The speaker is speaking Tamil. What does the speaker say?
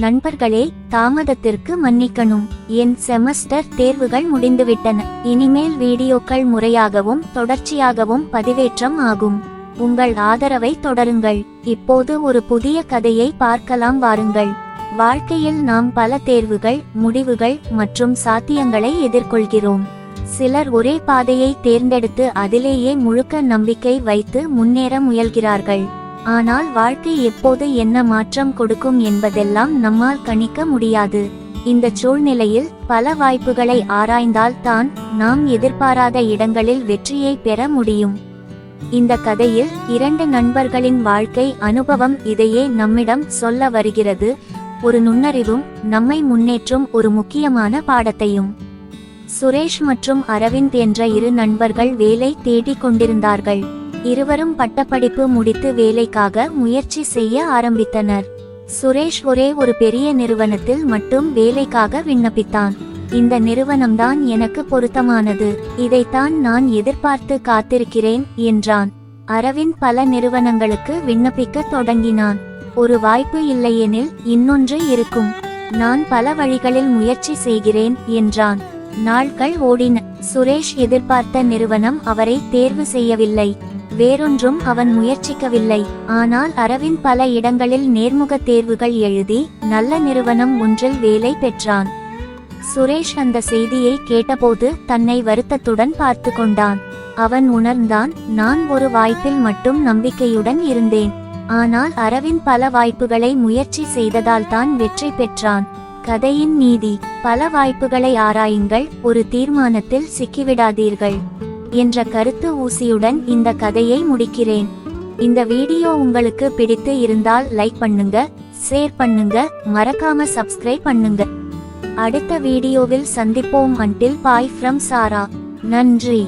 நண்பர்களே தாமதத்திற்கு மன்னிக்கணும். என் செமஸ்டர் தேர்வுகள் முடிந்துவிட்டன. இனிமேல் வீடியோக்கள் முறையாகவும் தொடர்ச்சியாகவும் பதிவேற்றம் ஆகும். உங்கள் ஆதரவை தொடருங்கள். இப்போது ஒரு புதிய கதையை பார்க்கலாம் வாருங்கள். வாழ்க்கையில் நாம் பல தேர்வுகள் முடிவுகள் மற்றும் சாத்தியங்களை எதிர்கொள்கிறோம். சிலர் ஒரே பாதையை தேர்ந்தெடுத்து அதிலேயே முழுக்க நம்பிக்கை வைத்து முன்னேற முயல்கிறார்கள். ஆனால் வாழ்க்கை எப்போது என்ன மாற்றம் கொடுக்கும் என்பதெல்லாம் நம்மால் கணிக்க முடியாது. இந்த சூழ்நிலையில் பல வாய்ப்புகளை ஆராய்ந்தால் தான் நாம் எதிர்பாராத இடங்களில் வெற்றியை பெற முடியும். இந்த கதையில் இரண்டு நண்பர்களின் வாழ்க்கை அனுபவம் இதையே நம்மிடம் சொல்ல வருகிறது. ஒரு நுண்ணறிவும் நம்மை முன்னேற்றும் ஒரு முக்கியமான பாடத்தையும். சுரேஷ் மற்றும் அரவிந்த் என்ற இரு நண்பர்கள் வேலை தேடிக் கொண்டிருந்தார்கள். இருவரும் பட்டப்படிப்பு முடித்து வேலைக்காக முயற்சி செய்ய ஆரம்பித்தனர். சுரேஷ் ஒரே ஒரு பெரிய நிறுவனத்தில் மட்டும் வேலைக்காக விண்ணப்பித்தான். இந்த நிறுவனம்தான் எனக்கு பொருத்தமானது. இதைத்தான் நான் எதிர்பார்த்து காத்திருக்கிறேன் என்றான். அரவிந்த் பல நிறுவனங்களுக்கு விண்ணப்பிக்க தொடங்கினான். ஒரு வாய்ப்பு இல்லையெனில் இன்னொன்று இருக்கும். நான் பல வழிகளில் முயற்சி செய்கிறேன் என்றான். நாட்கள் ஓடின. சுரேஷ் எதிர்பார்த்த நிறுவனம் அவரை தேர்வு செய்யவில்லை. வேறொன்றும் அவன் முயற்சிக்கவில்லை. ஆனால் அரவிந்த் பல இடங்களில் நேர்முக தேர்வுகள் எழுதி நல்ல நிறுவனம் ஒன்றில் வேலை பெற்றான். சுரேஷ் அந்த செய்தியை கேட்டபோது தன்னை வருத்தத்துடன் பார்த்து கொண்டான். அவன் உணர்ந்தான் நான் ஒரு வாய்ப்பில் மட்டும் நம்பிக்கையுடன் இருந்தேன். ஆனால் அரவிந்த் பல வாய்ப்புகளை முயற்சி செய்ததால் தான் வெற்றி பெற்றான். கதையின் நீதி பல வாய்ப்புகளை ஆராயுங்கள் ஒரு தீர்மானத்தில் சிக்கிவிடாதீர்கள். என்ற கருத்து ஊசியுடன் இந்த கதையை முடிக்கிறேன். இந்த வீடியோ உங்களுக்கு பிடித்து இருந்தால் லைக் பண்ணுங்க ஷேர் பண்ணுங்க மறக்காம சப்ஸ்கிரைப் பண்ணுங்க. அடுத்த வீடியோவில் சந்திப்போம். அன்டில் பாய் ஃப்ரம் சாரா நன்றி.